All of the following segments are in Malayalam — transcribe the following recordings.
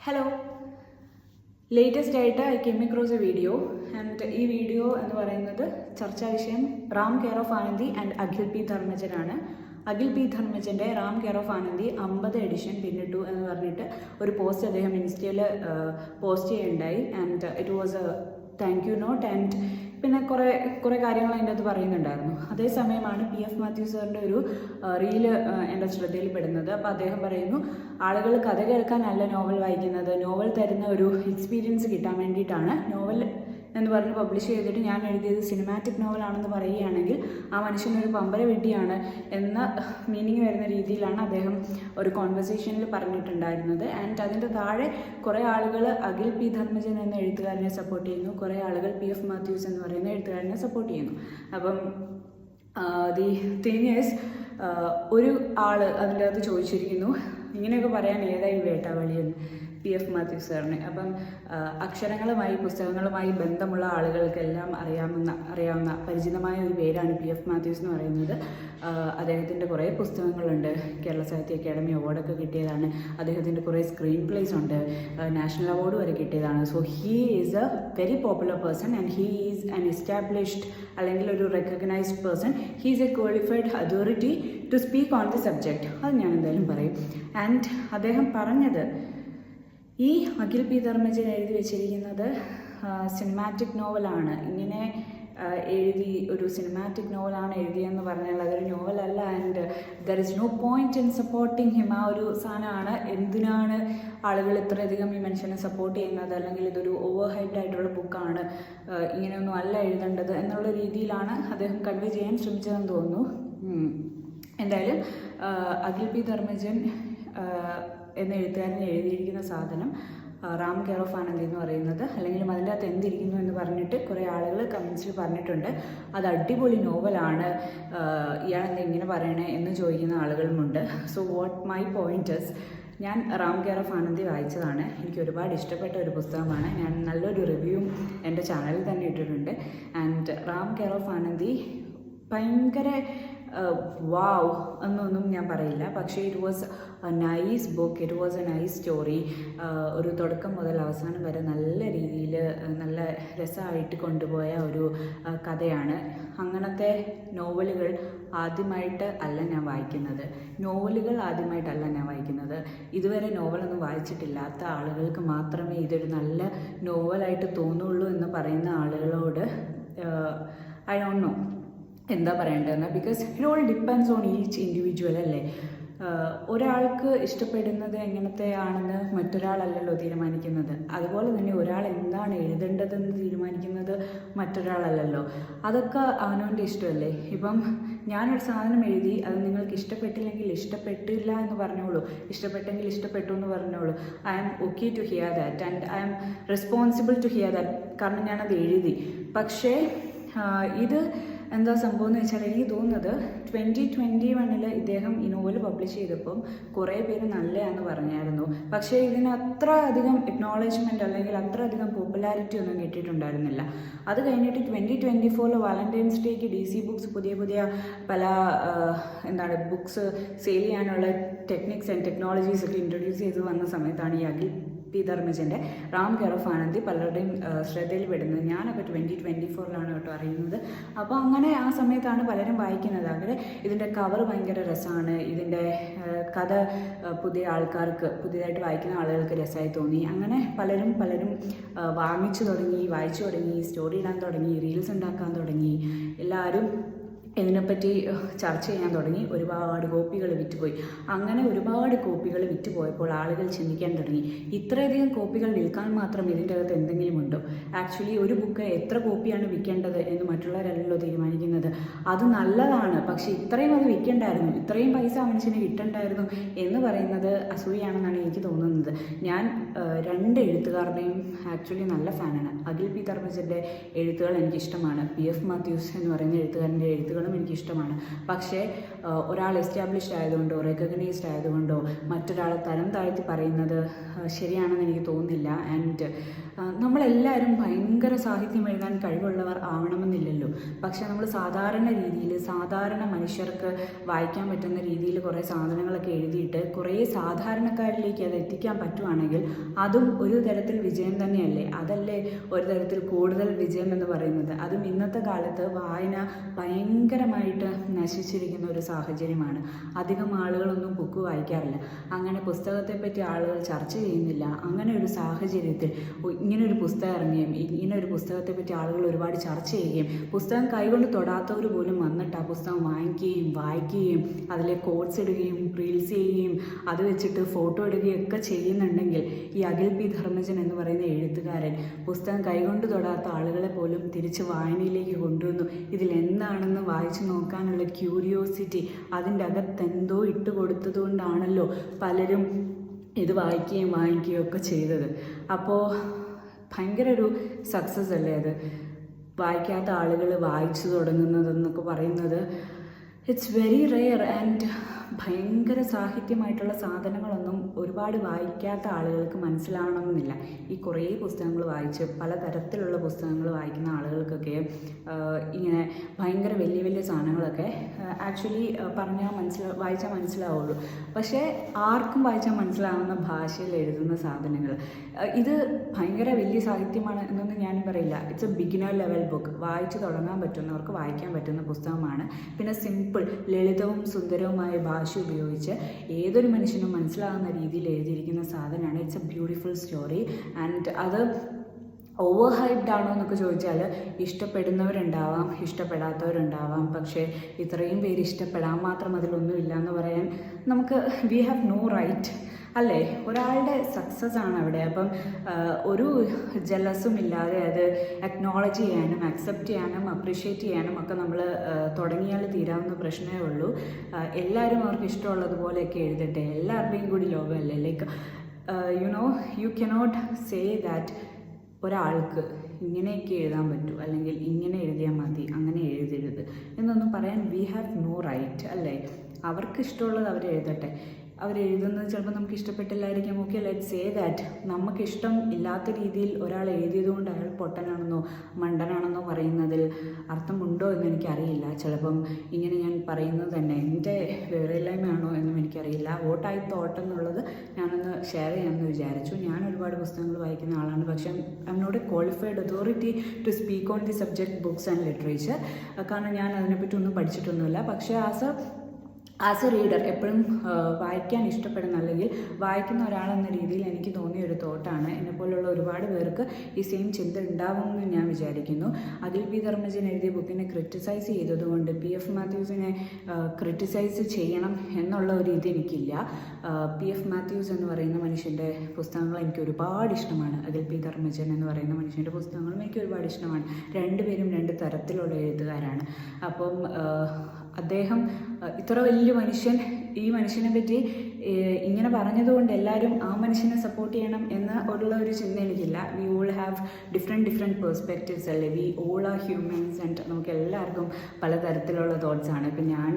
ഹലോ ലേറ്റസ്റ്റ് ആയിട്ട് I came across a video and ഈ വീഡിയോ എന്ന് പറയുന്നത് ചർച്ചാ വിഷയം Ram care of Anandi and Akhil P ധർമ്മജനാണ് Akhil P ധർമ്മജന്റെ റാം കെയർ ഓഫ് ആനന്ദി അമ്പത് എഡിഷൻ പിന്നിട്ടു എന്ന് പറഞ്ഞിട്ട് ഒരു പോസ്റ്റ് അദ്ദേഹം ഇൻസ്റ്റയിൽ post ചെയ്യുണ്ടായി. And it was a thank you note and പിന്നെ കുറേ കുറേ കാര്യങ്ങൾ അതിന്റെ അകത്ത് പറയുന്നുണ്ടായിരുന്നു. അതേസമയമാണ് പി എഫ് മാത്യു സാറിന്റെ ഒരു റീൽ എന്റെ ശ്രദ്ധയിൽപ്പെടുന്നത്. അപ്പോൾ അദ്ദേഹം പറയുന്നു ആളുകൾ കഥ കേൾക്കാനല്ല നോവൽ വായിക്കുന്നത് നോവൽ തരുന്ന ഒരു എക്സ്പീരിയൻസ് കിട്ടാൻ വേണ്ടിയിട്ടാണ്. നോവൽ എന്ന് പറഞ്ഞ് പബ്ലിഷ് ചെയ്തിട്ട് ഞാൻ എഴുതിയത് സിനിമാറ്റിക് നോവലാണെന്ന് പറയുകയാണെങ്കിൽ ആ മനുഷ്യനൊരു പമ്പര വെട്ടിയാണ് എന്ന മീനിങ് വരുന്ന രീതിയിലാണ് അദ്ദേഹം ഒരു കോൺവെർസേഷനിൽ പറഞ്ഞിട്ടുണ്ടായിരുന്നത്. ആൻഡ് അതിന്റെ താഴെ കുറേ ആളുകൾ അഖിൽ പി ധർമ്മജൻ എന്ന എഴുത്തുകാരനെ സപ്പോർട്ട് ചെയ്യുന്നു. കുറേ ആളുകൾ പി എഫ് മാത്യൂസ് എന്ന് പറയുന്ന എഴുത്തുകാരനെ സപ്പോർട്ട് ചെയ്യുന്നു. അപ്പം ദി തിങ് ഈസ് ഒരു ആൾ അതിന്റെ അകത്ത് ചോദിച്ചിരിക്കുന്നു ഇങ്ങനെയൊക്കെ പറയാൻ ഏതായി വേട്ടാവളിയെന്ന്? പി എഫ് മാത്യു സാറിന്. അപ്പം അക്ഷരങ്ങളുമായി പുസ്തകങ്ങളുമായി ബന്ധമുള്ള ആളുകൾക്കെല്ലാം അറിയാവുന്ന അറിയാവുന്ന പരിചിതമായ ഒരു പേരാണ് പി എഫ് മാത്യൂസ് എന്ന് പറയുന്നത്. അദ്ദേഹത്തിന്റെ കുറേ പുസ്തകങ്ങളുണ്ട്. കേരള സാഹിത്യ അക്കാദമി അവാർഡൊക്കെ കിട്ടിയതാണ്. അദ്ദേഹത്തിന്റെ കുറേ സ്ക്രീൻ പ്ലേസ് ഉണ്ട്. നാഷണൽ അവാർഡ് വരെ കിട്ടിയതാണ്. So he is a very popular person and he is an established അല്ലെങ്കിൽ ഒരു recognised person he is a qualified authority to speak on the subject അത് ഞാൻ എന്തായാലും പറയും. ആൻഡ് അദ്ദേഹം പറഞ്ഞത് ഈ അഖിൽ പി ധർമ്മജൻ എഴുതി വെച്ചിരിക്കുന്നത് സിനിമാറ്റിക് നോവലാണ് ഇങ്ങനെ എഴുതി ഒരു സിനിമാറ്റിക് നോവലാണ് എഴുതിയെന്ന് പറഞ്ഞാൽ അതൊരു നോവലല്ല and there is no point in supporting him ആ ഒരു സാധനമാണ്. എന്തിനാണ് ആളുകൾ ഇത്രയധികം ഈ മനുഷ്യനെ സപ്പോർട്ട് ചെയ്യുന്നത്? അല്ലെങ്കിൽ ഇതൊരു ഓവർ ഹൈഡ് ആയിട്ടുള്ള ബുക്കാണ് ഇങ്ങനെയൊന്നും അല്ല എഴുതേണ്ടത് എന്നുള്ള രീതിയിലാണ് അദ്ദേഹം കൺവേ ചെയ്യാൻ ശ്രമിച്ചതെന്ന് തോന്നുന്നു. എന്തായാലും അഖിൽ പി ധർമ്മജൻ എന്ന എഴുത്തുകാരൻ എഴുതിയിരിക്കുന്ന സാധനം റാം കെയർ ഓഫ് ആനന്ദി എന്ന് പറയുന്നത്. അല്ലെങ്കിൽ അതിന്റെ അകത്ത് എന്തിരിക്കുന്നു എന്ന് പറഞ്ഞിട്ട് കുറേ ആളുകൾ കമൻസിൽ പറഞ്ഞിട്ടുണ്ട്. അത് അടിപൊളി നോവലാണ് എങ്ങനെ ഇങ്ങനെ പറയണേ എന്ന് ചോദിക്കുന്ന ആളുകളുമുണ്ട്. സോ വാട്ട് മൈ പോയിന്റേഴ്സ് ഞാൻ റാം കെയർ ഓഫ് ആനന്ദി വായിച്ചതാണ്. എനിക്ക് ഒരുപാട് ഇഷ്ടപ്പെട്ട ഒരു പുസ്തകമാണ്. ഞാൻ നല്ലൊരു റിവ്യൂ എന്റെ ചാനലിൽ തന്നെ ഇട്ടിട്ടുണ്ട്. And Ram care of Anandi ഭയങ്കര വാവ് എന്നൊന്നും ഞാൻ പറയില്ല. പക്ഷേ it was a nice book it was a nice story ഒരു തുടക്കം മുതൽ അവസാനം വരെ നല്ല രീതിയിൽ നല്ല രസമായിട്ട് കൊണ്ടുപോയ ഒരു കഥയാണ്. അങ്ങനത്തെ നോവലുകൾ ആദ്യമായിട്ട് അല്ല ഞാൻ വായിക്കുന്നത്. നോവലുകൾ ആദ്യമായിട്ടല്ല ഞാൻ വായിക്കുന്നത്. ഇതുവരെ നോവലൊന്നും വായിച്ചിട്ടില്ലാത്ത ആളുകൾക്ക് മാത്രമേ ഇതൊരു നല്ല നോവലായിട്ട് തോന്നുള്ളൂ എന്ന് പറയുന്ന ആളുകളോട് ഐ ഡോണ്ട് നോ എന്താ പറയേണ്ടതെന്ന്? Because it all depends on each individual അല്ലേ? ഒരാൾക്ക് ഇഷ്ടപ്പെടുന്നത് എങ്ങനത്തെ ആണെന്ന് മറ്റൊരാളല്ലല്ലോ തീരുമാനിക്കുന്നത്. അതുപോലെ തന്നെ ഒരാൾ എന്താണ് എഴുതേണ്ടതെന്ന് തീരുമാനിക്കുന്നത് മറ്റൊരാളല്ലല്ലോ. അതൊക്കെ അവനവന്റെ ഇഷ്ടമല്ലേ? ഇപ്പം ഞാനൊരു സാധനം എഴുതി അത് നിങ്ങൾക്ക് ഇഷ്ടപ്പെട്ടില്ലെങ്കിൽ ഇഷ്ടപ്പെട്ടില്ല എന്ന് പറഞ്ഞോളൂ. ഇഷ്ടപ്പെട്ടെങ്കിൽ ഇഷ്ടപ്പെട്ടു എന്ന് പറഞ്ഞോളൂ. I am okay to hear that and I am responsible to hear that കാരണം ഞാനത് എഴുതി. പക്ഷേ ഇത് എന്താ സംഭവം എന്ന് വെച്ചാൽ എനിക്ക് തോന്നുന്നത് ട്വന്റി ട്വന്റി വണ്ണിൽ ഇദ്ദേഹം ഈ നോവൽ പബ്ലിഷ് ചെയ്തപ്പം കുറേ പേര് നല്ലതാണെന്ന് പറഞ്ഞായിരുന്നു. പക്ഷേ ഇതിന് അത്ര അധികം എക്നോളജ്മെന്റ് അല്ലെങ്കിൽ അത്ര അധികം പോപ്പുലാരിറ്റി ഒന്നും കിട്ടിയിട്ടുണ്ടായിരുന്നില്ല. അത് കഴിഞ്ഞിട്ട് ട്വന്റി ട്വന്റി ഫോറിൽ വാലന്റൈൻസ് ഡേക്ക് ഡി സി ബുക്സ് പുതിയ പുതിയ പല എന്താണ് ബുക്സ് സെയിൽ ചെയ്യാനുള്ള ടെക്നിക്സ് ആൻഡ് ടെക്നോളജീസ് ഒക്കെ ഇൻട്രൊഡ്യൂസ് ചെയ്ത് വന്ന സമയത്താണ് ഈ അഖിൽ പി ധർമ്മജന്റെ റാം കെയർ ഓഫ് ആനന്ദി പലരുടെയും ശ്രദ്ധയിൽ പെടുന്നത്. ഞാനൊക്കെ ട്വന്റി ട്വന്റി ഫോറിലാണ് കേട്ടോ അറിയുന്നത്. അപ്പോൾ അങ്ങനെ ആ സമയത്താണ് പലരും വായിക്കുന്നത്. അവരെ ഇതിന്റെ കവർ ഭയങ്കര രസമാണ്. ഇതിന്റെ കഥ പുതിയ ആൾക്കാർക്ക് പുതിയതായിട്ട് വായിക്കുന്ന ആളുകൾക്ക് രസമായി തോന്നി. അങ്ങനെ പലരും പലരും വാങ്ങിച്ചു തുടങ്ങി വായിച്ചു തുടങ്ങി സ്റ്റോറി ഇടാൻ തുടങ്ങി റീൽസ് ഉണ്ടാക്കാൻ തുടങ്ങി. എല്ലാവരും ഇതിനെപ്പറ്റി ചർച്ച ചെയ്യാൻ തുടങ്ങി. ഒരുപാട് കോപ്പികൾ വിറ്റുപോയി. അങ്ങനെ ഒരുപാട് കോപ്പികൾ വിറ്റുപോയപ്പോൾ ആളുകൾ ചിന്തിക്കാൻ തുടങ്ങി. ഇത്രയധികം കോപ്പികൾ വിൽക്കാൻ മാത്രം ഇതിന്റെ അകത്ത് എന്തെങ്കിലും ഉണ്ടോ? ആക്ച്വലി ഒരു ബുക്ക് എത്ര കോപ്പിയാണ് വിൽക്കേണ്ടത് എന്ന് മറ്റുള്ളവരല്ലോ തീരുമാനിക്കുന്നത്. അത് നല്ലതാണ് പക്ഷേ ഇത്രയും അത് വിൽക്കണ്ടായിരുന്നു. ഇത്രയും പൈസ മനുഷ്യന് കിട്ടണ്ടായിരുന്നു എന്ന് പറയുന്നത് അസൂയാണെന്നാണ് എനിക്ക് തോന്നുന്നത്. ഞാൻ രണ്ട് എഴുത്തുകാരുടെയും ആക്ച്വലി നല്ല ഫാനാണ്. അഖിൽ പി. ധർമ്മജന്റെ എഴുത്തുകൾ എനിക്കിഷ്ടമാണ്. പി. എഫ്. മാത്യൂസ് എന്ന് പറയുന്ന എഴുത്തുകാരന്റെ എഴുത്തുകൾ എഴുത്തുകളും എനിക്കിഷ്ടമാണ്. പക്ഷേ ഒരാൾ എസ്റ്റാബ്ലിഷ്ഡ് ആയതുകൊണ്ടോ റെക്കഗ്നൈസ്ഡ് ആയതുകൊണ്ടോ മറ്റൊരാളെ തരം താഴ്ത്തി പറയുന്നത് ശരിയാണെന്ന് എനിക്ക് തോന്നുന്നില്ല. ആൻഡ് നമ്മളെല്ലാവരും ഭയങ്കര സാഹിത്യം എഴുതാൻ കഴിവുള്ളവർ ആവണമെന്നില്ലല്ലോ. പക്ഷെ നമ്മൾ സാധാരണ രീതിയിൽ സാധാരണ മനുഷ്യർക്ക് വായിക്കാൻ പറ്റുന്ന രീതിയിൽ കുറേ സാധനങ്ങളൊക്കെ എഴുതിയിട്ട് കുറേ സാധാരണക്കാരിലേക്ക് അത് എത്തിക്കാൻ പറ്റുവാണെങ്കിൽ അതും ഒരു തരത്തിൽ വിജയം തന്നെയല്ലേ? അതല്ലേ ഒരു തരത്തിൽ കൂടുതൽ വിജയം എന്ന് പറയുന്നത്? അതും ഇന്നത്തെ കാലത്ത് വായന ഭയങ്കരമായിട്ട് നശിച്ചിരിക്കുന്ന ഒരു സാഹചര്യമാണ്. അധികം ആളുകളൊന്നും ബുക്ക് വായിക്കാറില്ല. അങ്ങനെ പുസ്തകത്തെപ്പറ്റി ആളുകൾ ചർച്ച ചെയ്യുന്നില്ല. അങ്ങനെ ഒരു സാഹചര്യത്തിൽ ഇങ്ങനെ ഒരു പുസ്തകം ഇറങ്ങുകയും ഇങ്ങനെ ഒരു പുസ്തകത്തെപ്പറ്റി ആളുകൾ ഒരുപാട് ചർച്ച ചെയ്യുകയും പുസ്തകം കൈകൊണ്ട് തൊടാത്തവർ പോലും വന്നിട്ട് ആ പുസ്തകം വാങ്ങിക്കുകയും വായിക്കുകയും അതിലെ കോട്സ് ഇടുകയും റീൽസ് ചെയ്യുകയും അത് വെച്ചിട്ട് ഫോട്ടോ ഇടുകയും ഒക്കെ ചെയ്യുന്നുണ്ടെങ്കിൽ ഈ അഖിൽ പി ധർമ്മജൻ എന്ന് പറയുന്ന എഴുത്തുകാരൻ പുസ്തകം കൈകൊണ്ട് തൊടാത്ത ആളുകളെ പോലും തിരിച്ച് വായനയിലേക്ക് കൊണ്ടുവന്നു. ഇതിൽ എന്താണെന്ന് വായിച്ചു നോക്കാനുള്ള ക്യൂരിയോസിറ്റി അതിന്റെ അകത്ത് എന്തോ ഇട്ട് കൊടുത്തതുകൊണ്ടാണല്ലോ പലരും ഇത് വായിക്കുകയും വാങ്ങിക്കുകയും ഒക്കെ ചെയ്തത്. അപ്പോൾ ഭയങ്കര ഒരു സക്സസ് അല്ലേ അത്? വായിക്കാത്ത ആളുകൾ വായിച്ചു തുടങ്ങുന്നതെന്നൊക്കെ പറയുന്നത്. ഇറ്റ്സ് വെരി റെയർ ആൻഡ് ഭയങ്കര സാഹിത്യമായിട്ടുള്ള സാധനങ്ങളൊന്നും ഒരുപാട് വായിക്കാത്ത ആളുകൾക്ക് മനസ്സിലാവണമെന്നില്ല. ഈ കുറേ പുസ്തകങ്ങൾ വായിച്ച് പലതരത്തിലുള്ള പുസ്തകങ്ങൾ വായിക്കുന്ന ആളുകൾക്കൊക്കെ ഇങ്ങനെ ഭയങ്കര വലിയ വലിയ സാധനങ്ങളൊക്കെ ആക്ച്വലി പറഞ്ഞാൽ മനസ്സിലാ വായിച്ചാൽ മനസ്സിലാവുള്ളൂ. പക്ഷേ ആർക്കും വായിച്ചാൽ മനസ്സിലാവുന്ന ഭാഷയിൽ എഴുതുന്ന സാധനങ്ങൾ. ഇത് ഭയങ്കര വലിയ സാഹിത്യമാണ് എന്നൊന്നും ഞാൻ പറയില്ല. It's a beginner level book വായിച്ചു തുടങ്ങാൻ പറ്റുന്നവർക്ക് വായിക്കാൻ പറ്റുന്ന പുസ്തകമാണ്. പിന്നെ സിമ്പിൾ ലളിതവും സുന്ദരവുമായ ഭാഷ ഉപയോഗിച്ച് ഏതൊരു മനുഷ്യനും മനസ്സിലാകുന്ന രീതിയിൽ എഴുതിയിരിക്കുന്ന സാധനമാണ്. It's a beautiful story and അത് ഓവർ ഹൈപ്ഡ് ആണോ എന്നൊക്കെ ചോദിച്ചാൽ ഇഷ്ടപ്പെടുന്നവരുണ്ടാവാം ഇഷ്ടപ്പെടാത്തവരുണ്ടാവാം. പക്ഷേ ഇത്രയും പേര് ഇഷ്ടപ്പെടാൻ മാത്രം അതിലൊന്നുമില്ല എന്ന് പറയാൻ നമുക്ക് വി ഹാവ് നോ റൈറ്റ് അല്ലേ? ഒരാളുടെ സക്സസ് ആണ് അവിടെ. അപ്പം ഒരു ജലസും ഇല്ലാതെ അത് അക്നോളജ് ചെയ്യാനും അക്സെപ്റ്റ് ചെയ്യാനും അപ്രീഷിയേറ്റ് ചെയ്യാനും ഒക്കെ നമ്മൾ തുടങ്ങിയാൽ തീരാവുന്ന പ്രശ്നമേ ഉള്ളൂ. എല്ലാവരും അവർക്ക് ഇഷ്ടമുള്ളതുപോലെയൊക്കെ എഴുതട്ടെ. എല്ലാവരുടെയും കൂടി ലോകമല്ലേ? Like you know you cannot say that ഒരാൾക്ക് ഇങ്ങനെയൊക്കെ എഴുതാൻ പറ്റൂ. അല്ലെങ്കിൽ ഇങ്ങനെ എഴുതിയാൽ മതി അങ്ങനെ എഴുതരുത്. എന്നൊന്നും പറയാൻ വി ഹാവ് നോ റൈറ്റ് അല്ലേ? അവർക്ക് ഇഷ്ടമുള്ളത് അവർ എഴുതട്ടെ. അവർ എഴുതുന്നത് ചിലപ്പോൾ നമുക്ക് ഇഷ്ടപ്പെട്ടില്ലായിരിക്കാം ഓക്കെ ലെറ്റ് സേ ദാറ്റ് നമുക്ക് ഇഷ്ടം ഇല്ലാത്ത രീതിയിൽ ഒരാൾ എഴുതിയതുകൊണ്ട് അയാൾ പൊട്ടനാണെന്നോ മണ്ടനാണെന്നോ പറയുന്നതിൽ അർത്ഥമുണ്ടോ എന്ന് എനിക്കറിയില്ല. ചിലപ്പം ഇങ്ങനെ ഞാൻ പറയുന്നത് തന്നെ എന്റെ വിവരമില്ലായ്മയാണോ എന്നും എനിക്കറിയില്ല. വോട്ട് തോട്ട് എന്നുള്ളത് ഞാനൊന്ന് ഷെയർ ചെയ്യാമെന്ന് വിചാരിച്ചു. ഞാൻ ഒരുപാട് പുസ്തകങ്ങൾ വായിക്കുന്ന ആളാണ്. പക്ഷേ I'm not a qualified authority to speak on the subject books and literature കാരണം ഞാൻ അതിനെപ്പറ്റി ഒന്നും പഠിച്ചിട്ടൊന്നുമില്ല. പക്ഷേ as a as a reader എപ്പോഴും വായിക്കാൻ ഇഷ്ടപ്പെടുന്ന അല്ലെങ്കിൽ വായിക്കുന്ന ഒരാളെന്ന രീതിയിൽ എനിക്ക് തോന്നിയ ഒരു തോട്ടാണ്. എന്നെപ്പോലുള്ള ഒരുപാട് പേർക്ക് ഈ സെയിം ചിന്ത ഉണ്ടാവുമെന്ന് ഞാൻ വിചാരിക്കുന്നു. അതിൽ പി ധർമ്മജൻ എഴുതിയ ബുക്കിനെ ക്രിറ്റിസൈസ് ചെയ്തതുകൊണ്ട് പി എഫ് മാത്യൂസിനെ ക്രിറ്റിസൈസ് ചെയ്യണം എന്നുള്ള ഒരു ഇത് എനിക്കില്ല. പി എഫ് മാത്യൂസ് എന്ന് പറയുന്ന മനുഷ്യന്റെ പുസ്തകങ്ങൾ എനിക്ക് ഒരുപാട് ഇഷ്ടമാണ്. അതിൽ പി ധർമ്മജൻ എന്ന് പറയുന്ന മനുഷ്യന്റെ പുസ്തകങ്ങളും എനിക്ക് ഒരുപാട് ഇഷ്ടമാണ്. രണ്ടുപേരും രണ്ട് തരത്തിലുള്ള എഴുത്തുകാരാണ്. അപ്പം അദ്ദേഹം ഇത്ര വലിയ മനുഷ്യൻ ഈ മനുഷ്യനെ പറ്റി ഇങ്ങനെ പറഞ്ഞതുകൊണ്ട് എല്ലാവരും ആ മനുഷ്യനെ സപ്പോർട്ട് ചെയ്യണം എന്ന് ഉള്ള ഒരു ചിന്ത എനിക്കില്ല. We all have different different perspectives അല്ലേ? We all are humans and നമുക്ക് എല്ലാവർക്കും പലതരത്തിലുള്ള തോട്ട്സ് ആണ്. ഇപ്പം ഞാൻ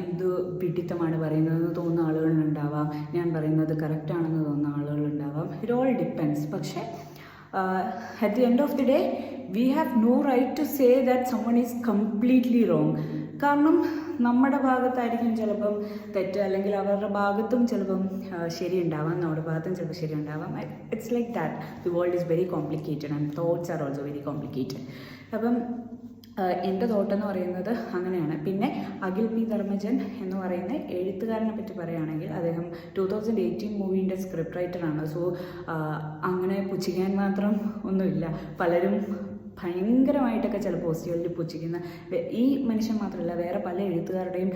എന്ത് പിഡിത്തമാണ് പറയുന്നതെന്ന് തോന്നുന്ന ആളുകളുണ്ടാവാം ഞാൻ പറയുന്നത് കറക്റ്റാണെന്ന് തോന്നുന്ന ആളുകളുണ്ടാവാം ഇറ്റ് ഓൾ ഡിപ്പെൻസ് പക്ഷേ at the end of the day we have no right to say that someone is completely wrong കാരണം നമ്മുടെ ഭാഗത്തായിരിക്കും ചിലപ്പം തെറ്റ് അല്ലെങ്കിൽ അവരുടെ ഭാഗത്തും ചിലപ്പം ശരി ശരിയുണ്ടാവാം നമ്മുടെ ഭാഗത്തും ചിലപ്പോൾ ശരിയുണ്ടാവാം. It's like that the world is very complicated and thoughts are also very complicated അപ്പം എന്റെ തോട്ടെന്ന് പറയുന്നത് അങ്ങനെയാണ്. പിന്നെ അഖിൽ പി ധർമ്മജൻ എന്ന് പറയുന്ന എഴുത്തുകാരനെ പറ്റി പറയുകയാണെങ്കിൽ അദ്ദേഹം ടു തൗസൻഡ് എയ്റ്റീൻ മൂവീന്റെ സ്ക്രിപ്റ്റ് റൈറ്ററാണ് സോ അങ്ങനെ പുച്ഛിക്കാൻ മാത്രം ഒന്നുമില്ല. പലരും ഭയങ്കരമായിട്ടൊക്കെ ചില പോസ്റ്റുകളിൽ പുച്ഛിക്കുന്ന ഈ മനുഷ്യൻ മാത്രമല്ല വേറെ പല എഴുത്തുകാരുടെയും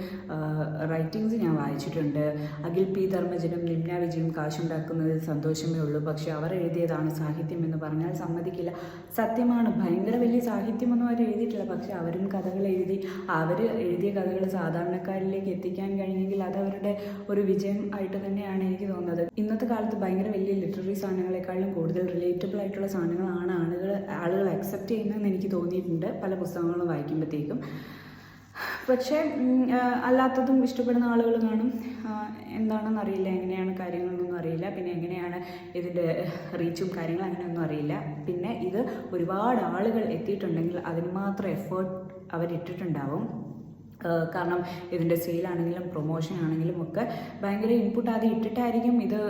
റൈറ്റിങ്സ് ഞാൻ വായിച്ചിട്ടുണ്ട്. അഖിൽ പി. ധർമ്മജനും നിമ്ന വിജയും കാശുണ്ടാക്കുന്നതിൽ സന്തോഷമേ ഉള്ളൂ. പക്ഷേ അവർ എഴുതിയതാണ് സാഹിത്യം എന്ന് പറഞ്ഞാൽ സമ്മതിക്കില്ല. സത്യമാണ് ഭയങ്കര വലിയ സാഹിത്യമൊന്നും അവർ എഴുതിയിട്ടില്ല. പക്ഷേ അവരും കഥകൾ എഴുതി അവർ എഴുതിയ കഥകൾ സാധാരണക്കാരിലേക്ക് എത്തിക്കാൻ കഴിഞ്ഞെങ്കിൽ അത് അവരുടെ ഒരു വിജയം ആയിട്ട് തന്നെയാണ് എനിക്ക് തോന്നുന്നത്. ഇന്നത്തെ കാലത്ത് ഭയങ്കര വലിയ ലിറ്റററി സാധനങ്ങളെക്കാളും കൂടുതൽ റിലേറ്റബിൾ ആയിട്ടുള്ള സാധനങ്ങളാണ് ആളുകൾ ആളുകൾ അക്സെപ്റ്റ് ചെയ്യുന്നതെന്ന് എനിക്ക് തോന്നിയിട്ടുണ്ട്. പല പുസ്തകങ്ങളും വായിക്കുമ്പോഴത്തേക്കും പക്ഷേ അല്ലാത്തതും ഇഷ്ടപ്പെടുന്ന ആളുകൾ കാണും. എന്താണെന്ന് അറിയില്ല. എങ്ങനെയാണ് കാര്യങ്ങളൊന്നും അറിയില്ല. പിന്നെ എങ്ങനെയാണ് ഇതിന്റെ റീച്ചും കാര്യങ്ങളും അങ്ങനെയൊന്നും അറിയില്ല. പിന്നെ ഇത് ഒരുപാട് ആളുകൾ എത്തിയിട്ടുണ്ടെങ്കിൽ അതിന് മാത്രം എഫേർട്ട് അവരിട്ടിട്ടുണ്ടാവും. കാരണം ഇതിന്റെ സെയിലാണെങ്കിലും പ്രൊമോഷൻ ആണെങ്കിലും ഒക്കെ ഭയങ്കര ഇൻപുട്ട് ആദ്യം ഇട്ടിട്ടായിരിക്കും ഇത്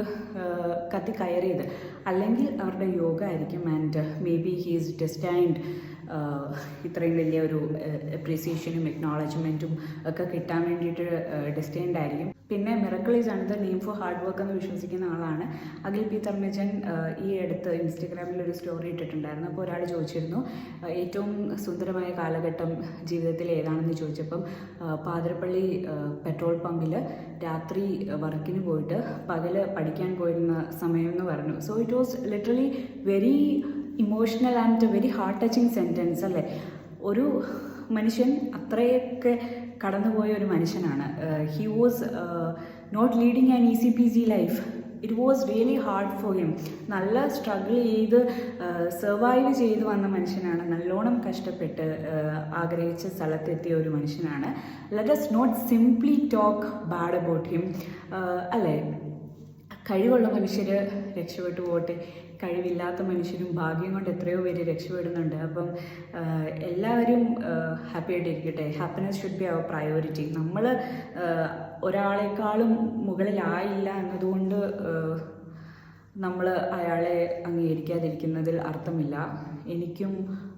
കത്തി കയറിയത്. അല്ലെങ്കിൽ അവരുടെ യോഗ ആയിരിക്കും and may be he's destined ഇത്രയും വലിയ ഒരു അപ്രീസിയേഷനും എക്നോളജ്മെന്റും ഒക്കെ കിട്ടാൻ വേണ്ടിയിട്ട് ഡെസ്റ്റൈൻഡ് ആയിരിക്കും പിന്നെ മിറക്കിൾ ആണ് the name for hard work എന്ന് വിശ്വസിക്കുന്ന ആളാണ്. അഖിൽ പി. തർമ്മജൻ ഈ അടുത്ത് ഇൻസ്റ്റഗ്രാമിൽ ഒരു സ്റ്റോറി ഇട്ടിട്ടുണ്ടായിരുന്നു. അപ്പോൾ ഒരാൾ ചോദിച്ചിരുന്നു ഏറ്റവും സുന്ദരമായ കാലഘട്ടം ജീവിതത്തിൽ ഏതാണെന്ന് ചോദിച്ചപ്പം പാതിരപ്പള്ളി പെട്രോൾ പമ്പിൽ രാത്രി വർക്കിന് പോയിട്ട് പകൽ പഠിക്കാൻ പോയിരുന്ന സമയം എന്ന് പറഞ്ഞു. So it was literally very emotional and very heart touching sentence അല്ലേ? ഒരു മനുഷ്യൻ അത്രയൊക്കെ കടന്നുപോയ ഒരു മനുഷ്യനാണ്. He was not leading an easy P G life it was really hard for him നല്ല സ്ട്രഗിൾ ചെയ്ത് സർവൈവ് ചെയ്ത് വന്ന മനുഷ്യനാണ്. നല്ലോണം കഷ്ടപ്പെട്ട് ആഹ് ആഗ്രഹിച്ച സ്ഥലത്തെത്തിയ ഒരു മനുഷ്യനാണ്. Let us not simply talk bad about him അല്ലേ? കഴിവുള്ള മനുഷ്യർ രക്ഷപ്പെട്ടു പോട്ടെ. കഴിവില്ലാത്ത മനുഷ്യരും ഭാഗ്യം കൊണ്ട് എത്രയോ പേര് രക്ഷപ്പെടുന്നുണ്ട്. അപ്പം എല്ലാവരും happy ആയിട്ടിരിക്കട്ടെ. Happiness should be our priority നമ്മൾ ഒരാളെക്കാളും മുകളിലായില്ല എന്നതുകൊണ്ട് നമ്മൾ അയാളെ അംഗീകരിക്കാതിരിക്കുന്നതിൽ അർത്ഥമില്ല. എനിക്കും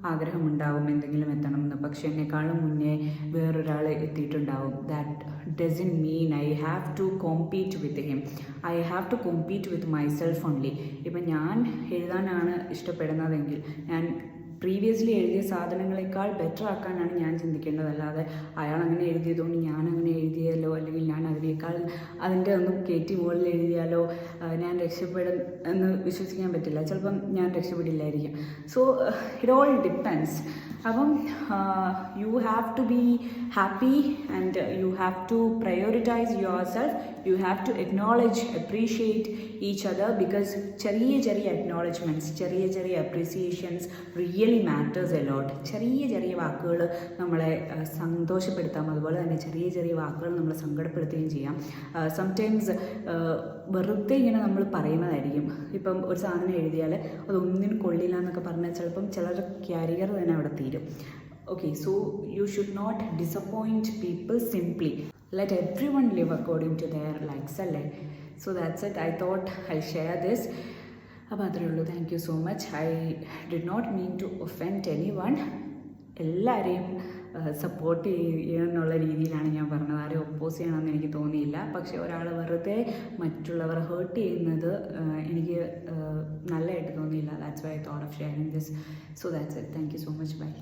ആഗ്രഹമുണ്ടാവും എന്തെങ്കിലും എത്തണം എന്ന് പക്ഷെ എന്നെക്കാളും മുന്നേ വേറൊരാൾ എത്തിയിട്ടുണ്ടാവും. That doesn't mean I have to compete with him I have to compete with myself only ഇപ്പം ഞാൻ എഴുതാനാണ് ഇഷ്ടപ്പെടുന്നതെങ്കിൽ ഞാൻ പ്രീവിയസ്ലി എഴുതിയ സാധനങ്ങളെക്കാൾ ബെറ്റർ ആക്കാനാണ് ഞാൻ ചിന്തിക്കേണ്ടത്. അല്ലാതെ അയാൾ അങ്ങനെ എഴുതിയതുകൊണ്ട് ഞാൻ അങ്ങനെ ഞാൻ അതിനേക്കാൾ അതിന്റെ ഒന്നും കയറ്റി മുകളിൽ എഴുതിയാലോ ഞാൻ രക്ഷപ്പെടും എന്ന് വിശ്വസിക്കാൻ പറ്റില്ല. ചിലപ്പം ഞാൻ രക്ഷപ്പെടില്ലായിരിക്കും. സോ ഇറ്റ് ഓൾ ഡിപ്പെൻസ് അപ്പം you have to be happy and you have to prioritise yourself you have to acknowledge appreciate each other because ചെറിയ ചെറിയ അക്നോളജ്മെന്റ്സ് ചെറിയ ചെറിയ അപ്രീസിയേഷൻസ് റിയലി മാറ്റേഴ്സ് എലോട്ട് ചെറിയ ചെറിയ വാക്കുകൾ നമ്മളെ സന്തോഷപ്പെടുത്താം. അതുപോലെ തന്നെ ചെറിയ ചെറിയ വാക്കുകൾ നമ്മളെ സങ്കടപ്പെടുത്തുകയും ചെയ്യാം. സംടൈംസ് വെറുതെ ഇങ്ങനെ നമ്മൾ പറയുന്നതായിരിക്കും. ഇപ്പം ഒരു സാധനം എഴുതിയാൽ അതൊന്നിനും കൊള്ളില്ല എന്നൊക്കെ പറഞ്ഞാൽ ചിലപ്പം ചിലർ ക്യാരിയർ തന്നെ അവിടെ തീരും. Okay so you should not disappoint people simply let everyone live according to their likes അല്ലേ? So that's it I thought I share this അപ്പോൾ അത്രേ ഉള്ളൂ. Thank you so much I did not mean to offend anyone എല്ലാവരെയും സപ്പോർട്ട് ചെയ്യുക എന്നുള്ള രീതിയിലാണ് ഞാൻ പറഞ്ഞത്. ആരെ ഒപ്പോസ് ചെയ്യണമെന്ന് എനിക്ക് തോന്നിയില്ല. പക്ഷെ ഒരാൾ വെറുതെ മറ്റുള്ളവർ ഹേർട്ട് ചെയ്യുന്നത് എനിക്ക് നല്ലതായിട്ട് തോന്നിയില്ല. That's why thought of sharing this so that's it thank you so much bye